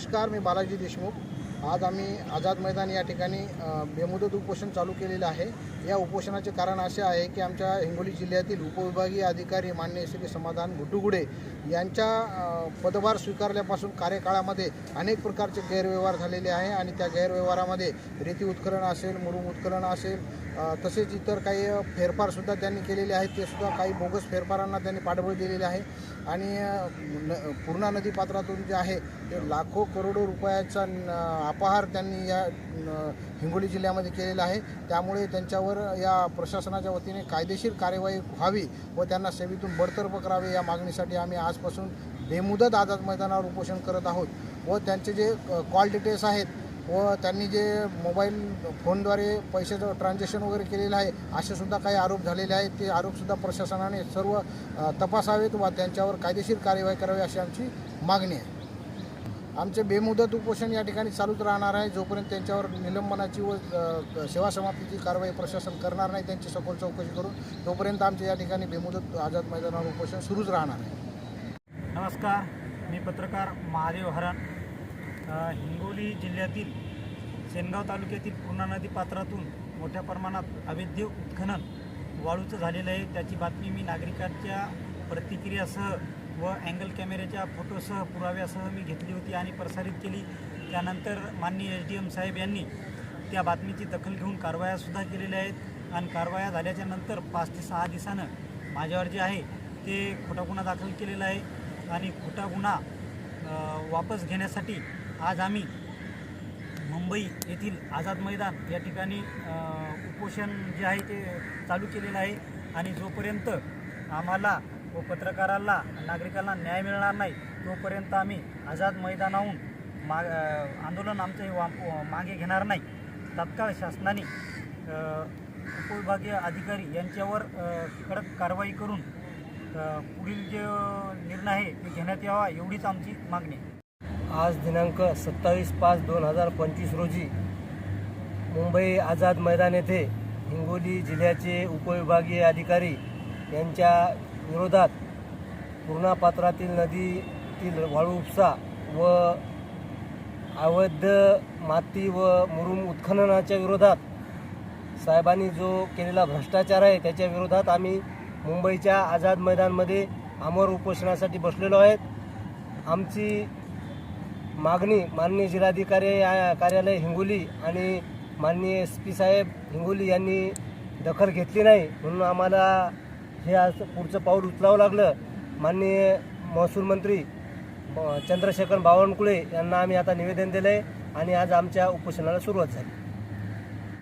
नमस्कार मी बालाजी देशमुख. आज आम्ही आझाद मैदान या ठिकाणी बेमुदत उपोषण चालू केलेलं आहे. या उपोषणाचे कारण असे आहे की आमच्या हिंगोली जिल्ह्यातील उपविभागीय अधिकारी मान्य श्री समाधान गुड्डुगुडे यांच्या पदभार स्वीकारल्यापासून कार्यकाळामध्ये अनेक प्रकारचे गैरव्यवहार झालेले आहे आणि त्या गैरव्यवहारामध्ये रेती उत्खनन असेल मुरुम उत्खनन असेल तसेच इतर काही फेरफारसुद्धा त्यांनी केलेले आहेत. ते सुद्धा काही बोगस फेरफारांना त्यांनी पाठबळ दिलेले आहे. आणि न पूर्णा नदी पात्रातून जे आहे ते लाखो करोडो रुपयाचा अपहार त्यांनी या हिंगोली जिल्ह्यामध्ये केलेला आहे. त्यामुळे त्यांच्यावर या प्रशासनाच्या वतीने कायदेशीर कार्यवाही व्हावी व त्यांना सेवेतून बडतर्फ करावे या मागणीसाठी आम्ही आजपासून बेमुदत आझाद मैदानावर उपोषण करत आहोत व त्यांचे जे कॉल डिटेल्स आहेत व त्यांनी जे मोबाईल फोनद्वारे पैशाचं ट्रान्झॅक्शन वगैरे केलेलं आहे असे सुद्धा काही आरोप झालेले आहेत. ते आरोपसुद्धा प्रशासनाने सर्व तपासावेत व त्यांच्यावर कायदेशीर कार्यवाही करावी अशी आमची मागणी आहे. आमचे बेमुदत उपोषण या ठिकाणी चालूच राहणार आहे. जोपर्यंत त्यांच्यावर निलंबनाची व सेवा समाप्तीची कारवाई प्रशासन करणार नाही त्यांची सखोल चौकशी करून तोपर्यंत आमचे या ठिकाणी बेमुदत आझाद मैदानावर उपोषण सुरूच राहणार आहे. नमस्कार मी पत्रकार महादेव हरण. हिंगोली जिल्ह्यातील सेनगाव तालुक्यातील पूर्णा नदी पात्रातून मोठ्या प्रमाणात अवैध उत्खनन वाळूचं झालेलं आहे. त्याची बातमी मी नागरिकांच्या प्रतिक्रियासह व अँगल कॅमेऱ्याच्या फोटोसह पुराव्यासह मी घेतली होती आणि प्रसारित केली. त्यानंतर माननीय एस डी एम साहेब यांनी त्या बातमीची दखल घेऊन कारवायासुद्धा केलेल्या आहेत. आणि कारवाया झाल्याच्यानंतर पाच ते सहा दिवसानं माझ्यावर जे आहे ते खोटा गुन्हा दाखल केलेला आहे. आणि खोटा गुन्हा वापस घेण्यासाठी आज आम्ही मुंबई येथील आझाद मैदान या ठिकाणी उपोषण जे आहे ते चालू केलेलं आहे. आणि जोपर्यंत आम्हाला व पत्रकाराला नागरिकांना न्याय मिळणार नाही तोपर्यंत आम्ही आझाद मैदानाहून माग आंदोलन आमचं हे वा मागे घेणार नाही. तत्काळ शासनाने उपविभागीय अधिकारी यांच्यावर कडक कारवाई करून पुढील जे निर्णय आहे ते घेण्यात यावा एवढीच आमची मागणी आज दिनांक सत्तावीस पाच दोन हजार पंचवीस रोजी मुंबई आझाद मैदान येथे हिंगोली जिल्ह्याचे उपविभागीय अधिकारी यांच्या विरोधात पूर्णापात्रातील नदीतील वाळू उपसा व अवैध माती व मुरुम उत्खननाच्या विरोधात साहेबांनी जो केलेला भ्रष्टाचार आहे त्याच्या विरोधात आम्ही मुंबईच्या आझाद मैदानमध्ये अमर उपोषणासाठी बसलेलो आहेत. आमची मागणी माननीय जिल्हाधिकारी या- कार्यालय हिंगोली आणि माननीय एस पी साहेब हिंगोली यांनी दखल घेतली नाही म्हणून आम्हाला हे आज पुढचं पाऊल उचलावं लागलं. माननीय महसूल मंत्री चंद्रशेखर बावनकुळे यांना आम्ही आता निवेदन दिलं आहे आणि आज आमच्या उपोषणाला सुरुवात झाली.